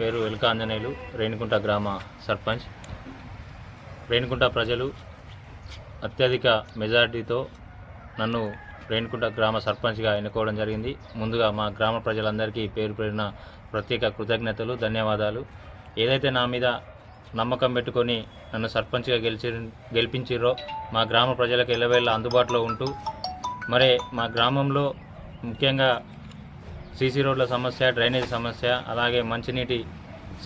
పేరు వెలుక ఆంజనేయులు రేణికుంట గ్రామ సర్పంచ్. రేణికుంట ప్రజలు అత్యధిక మెజారిటీతో నన్ను రేణికుంట గ్రామ సర్పంచ్గా ఎన్నుకోవడం జరిగింది. ముందుగా మా గ్రామ ప్రజలందరికీ పేరు పేరిన ప్రత్యేక కృతజ్ఞతలు ధన్యవాదాలు. ఏదైతే నా మీద నమ్మకం పెట్టుకొని నన్ను సర్పంచ్గా గెలిచి గెలిపించిర్రో మా గ్రామ ప్రజలకు ఎల్లవేళ అందుబాటులో ఉంటూ మరి మా గ్రామంలో ముఖ్యంగా సీసీ రోడ్ల సమస్య డ్రైనేజ్ సమస్య అలాగే మంచినీటి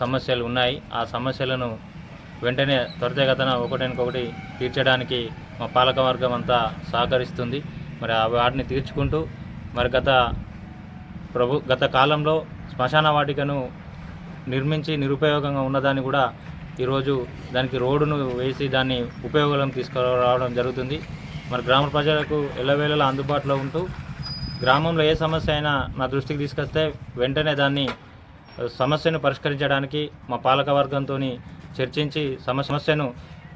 సమస్యలు ఉన్నాయి. ఆ సమస్యలను వెంటనే త్వరితగతన ఒకటినొకటి తీర్చడానికి మా పాలకవర్గం అంతా సహకరిస్తుంది. మరి ఆ వాటిని తీర్చుకుంటూ మరి గత ప్రభు గత కాలంలో శ్మశాన వాటికను నిర్మించి నిరుపయోగంగా ఉన్నదాన్ని కూడా ఈరోజు దానికి రోడ్డును వేసి దాన్ని ఉపయోగం తీసుకురావడం జరుగుతుంది. మరి గ్రామ ప్రజలకు ఎల్లవేళలా అందుబాటులో ఉంటూ గ్రామంలో ఏ సమస్య అయినా నా దృష్టికి తీసుకొస్తే వెంటనే దాన్ని సమస్యను పరిష్కరించడానికి మా పాలక వర్గంతో చర్చించి సమస్యను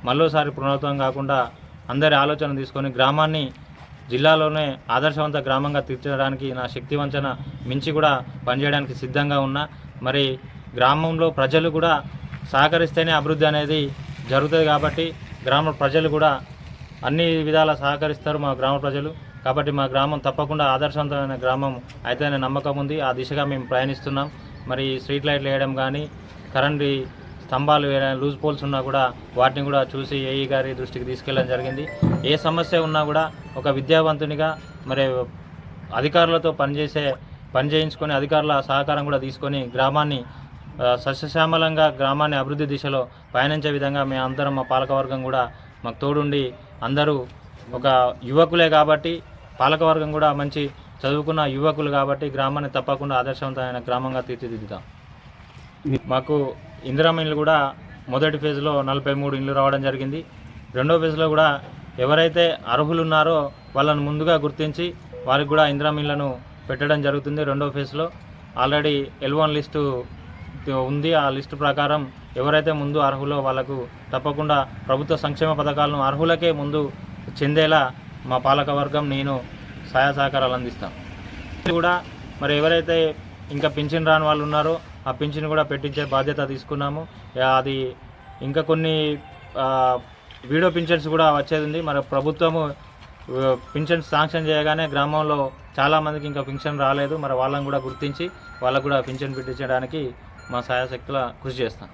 మరోసారి పునరావృతం కాకుండా అందరి ఆలోచన తీసుకొని గ్రామాన్ని జిల్లాలోనే ఆదర్శవంత గ్రామంగా తీర్చడానికి నా శక్తి వంచన మించి కూడా పనిచేయడానికి సిద్ధంగా ఉన్నా. మరి గ్రామంలో ప్రజలు కూడా సహకరిస్తేనే అభివృద్ధి అనేది జరుగుతుంది కాబట్టి గ్రామ ప్రజలు కూడా అన్ని విధాల సహకరిస్తారు మా గ్రామ ప్రజలు. కాబట్టి మా గ్రామం తప్పకుండా ఆదర్శవంతమైన గ్రామం అయితేనే నమ్మకం ఉంది. ఆ దిశగా మేము ప్రయాణిస్తున్నాం. మరి స్ట్రీట్ లైట్లు వేయడం కానీ కరెంట్ స్తంభాలు వేయడం లూజ్ పోల్స్ ఉన్నా కూడా వాటిని కూడా చూసి ఏఈ గారి దృష్టికి తీసుకెళ్ళడం జరిగింది. ఏ సమస్య ఉన్నా కూడా ఒక విద్యావంతునిగా మరి అధికారులతో పనిచేసే పని చేయించుకొని అధికారుల సహకారం కూడా తీసుకొని గ్రామాన్ని సస్యశ్యామలంగా గ్రామాన్ని అభివృద్ధి దిశలో పయనించే విధంగా మేము అందరం మా పాలకవర్గం కూడా మాకు తోడుండి అందరూ ఒక యువకులే కాబట్టి పాలకవర్గం కూడా మంచి చదువుకున్న యువకులు కాబట్టి గ్రామాన్ని తప్పకుండా ఆదర్శవంతమైన గ్రామంగా తీర్చిదిద్దుతాం. మాకు ఇందిరామ ఇల్లు కూడా మొదటి ఫేజ్లో నలభై మూడు ఇల్లు రావడం జరిగింది. రెండో ఫేజ్లో కూడా ఎవరైతే అర్హులు ఉన్నారో ముందుగా గుర్తించి వారికి కూడా ఇందిరామ ఇళ్ళను పెట్టడం జరుగుతుంది రెండో ఫేజ్లో. ఆల్రెడీ ఎల్ వన్ లిస్టు ఉంది. ఆ లిస్టు ప్రకారం ఎవరైతే ముందు అర్హులో వాళ్ళకు తప్పకుండా ప్రభుత్వ సంక్షేమ పథకాలను అర్హులకే ముందు చెందేలా మా పాలకవర్గం నేను సహాయ సహకారాలు అందిస్తాను కూడా మరి ఎవరైతే ఇంకా పింఛన్ రాని వాళ్ళు ఉన్నారో ఆ పింఛన్ కూడా పెట్టించే బాధ్యత తీసుకున్నాము. అది ఇంకా కొన్ని వీడియో పింఛన్స్ కూడా వచ్చేది ఉంది. మరి ప్రభుత్వము పింఛన్ శాంక్షన్ చేయగానే గ్రామంలో చాలామందికి ఇంకా పింఛన్ రాలేదు. మరి వాళ్ళని కూడా గుర్తించి వాళ్ళకు కూడా పింఛన్ పెట్టించడానికి మా సహాయశక్తుల కృషి చేస్తాం.